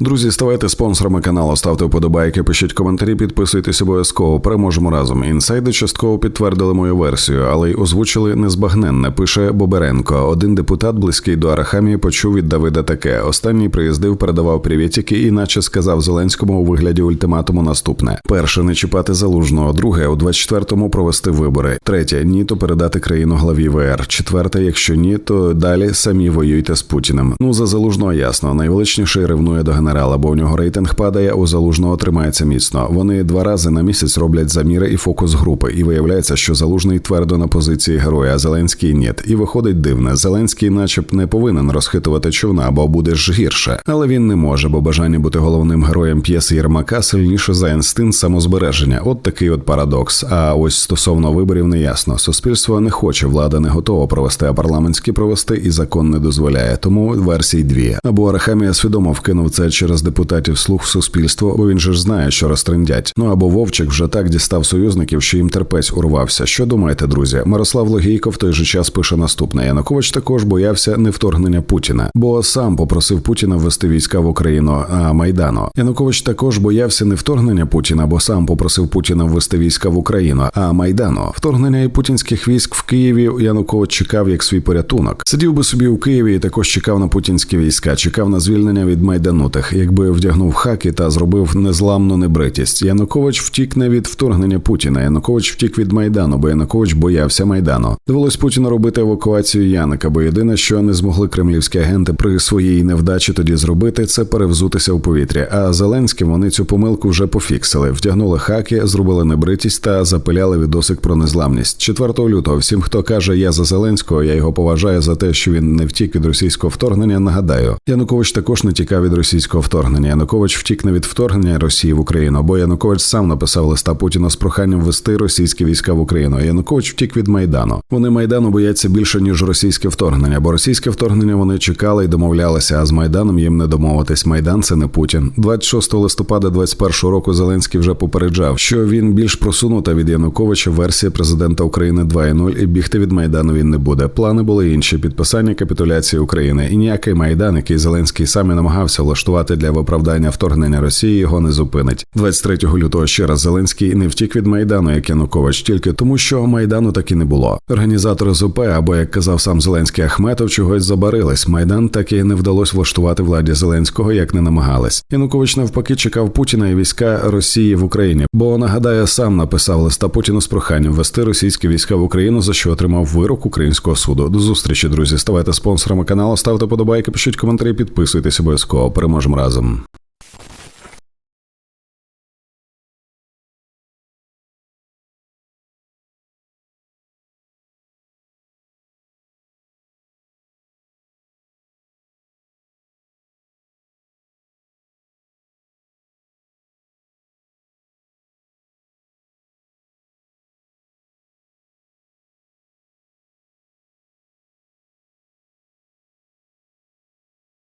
Друзі, ставайте спонсорами каналу, ставте вподобайки, пишіть коментарі, підписуйтесь обов'язково. Переможемо разом. Інсайди частково підтвердили мою версію, але й озвучили незбагненне. Пише Боберенко. Один депутат, близький до Арахамії, почув від Давида таке. Останній приїздив, передавав привітики, і наче сказав Зеленському у вигляді ультиматуму наступне: перше не чіпати залужного, друге у 24-му провести вибори. Третє ні, то передати країну главі ВР. Четверте, якщо ні, то далі самі воюйте з Путіним. Ну за залужного ясно. Найвеличніший ревнує до генерала, бо у нього рейтинг падає, у залужного тримається міцно. Вони два рази на місяць роблять заміри і фокус групи. І виявляється, що залужний твердо на позиції героя, а Зеленський ні. І виходить дивне. Зеленський, начеб, не повинен розхитувати човна, бо буде ж гірше. Але він не може, бо бажання бути головним героєм п'єси Єрмака сильніше за інстинкт самозбереження. От такий от парадокс. А ось стосовно виборів не ясно. Суспільство не хоче, влада не готова провести, а парламентські провести і закон не дозволяє. Тому версій дві. Або Арахамія свідомо вкинув це через депутатів слух в суспільство, бо він же ж знає, що розтрендять. Ну або Вовчик вже так дістав союзників, що їм терпець урвався. Що думаєте, друзі? Мирослав Логійко в той же час пише наступне: Янукович також боявся невторгнення Путіна, бо сам попросив Путіна ввести війська в Україну а Майдану. Янукович також боявся не вторгнення Путіна, бо сам попросив Путіна ввести війська в Україну, а Майдану. Вторгнення і путінських військ в Києві Янукович чекав як свій порятунок. Сидів би собі у Києві і також чекав на путінські війська, чекав на звільнення від майданутих, якби вдягнув хаки та зробив незламну небритість. Янукович втік не від вторгнення Путіна. Янукович втік від майдану, бо Янукович боявся майдану. Довелось Путіну робити евакуацію Яника, бо єдине, що не змогли кремлівські агенти при своїй невдачі тоді зробити, це перевзутися у повітрі. А Зеленським вони цю помилку вже пофіксили, вдягнули хаки, зробили небритість та запиляли відосик про незламність. 4 лютого всім, хто каже я за Зеленського, я його поважаю за те, що він не втік від російського вторгнення. Нагадаю, Янукович також не тікав від російського вторгнення. Янукович втік не від вторгнення Росії в Україну, бо Янукович сам написав листа Путіна з проханням ввести російські війська в Україну. Янукович втік від майдану. Вони майдану бояться більше ніж російське вторгнення, бо російське вторгнення вони чекали і домовлялися. А з майданом їм не домовитись. Майдан це не Путін. 26 листопада 21 року Зеленський вже попереджав, що він більш просунута від Януковича версія президента України 2.0 і бігти від майдану він не буде. Плани були інші: підписання капітуляції України і ніякий майдан, який Зеленський сам і намагався влаштувати для виправдання вторгнення Росії, його не зупинить. 23 лютого ще раз Зеленський не втік від майдану, як Янукович, тільки тому, що майдану так і не було. Організатори ЗУП, або як казав сам Зеленський Ахметов, чогось забарились. Майдан так і не вдалося влаштувати владі Зеленського, як не намагались. Янукович навпаки чекав Путіна і війська Росії в Україні, бо нагадаю, сам написав листа Путіну з проханням ввести російські війська в Україну, за що отримав вирок українського суду. До зустрічі, друзі. Ставайте спонсорами каналу, ставте подобайки, пишіть коментарі, підписуйтесь обов'язково. Переможемо разом.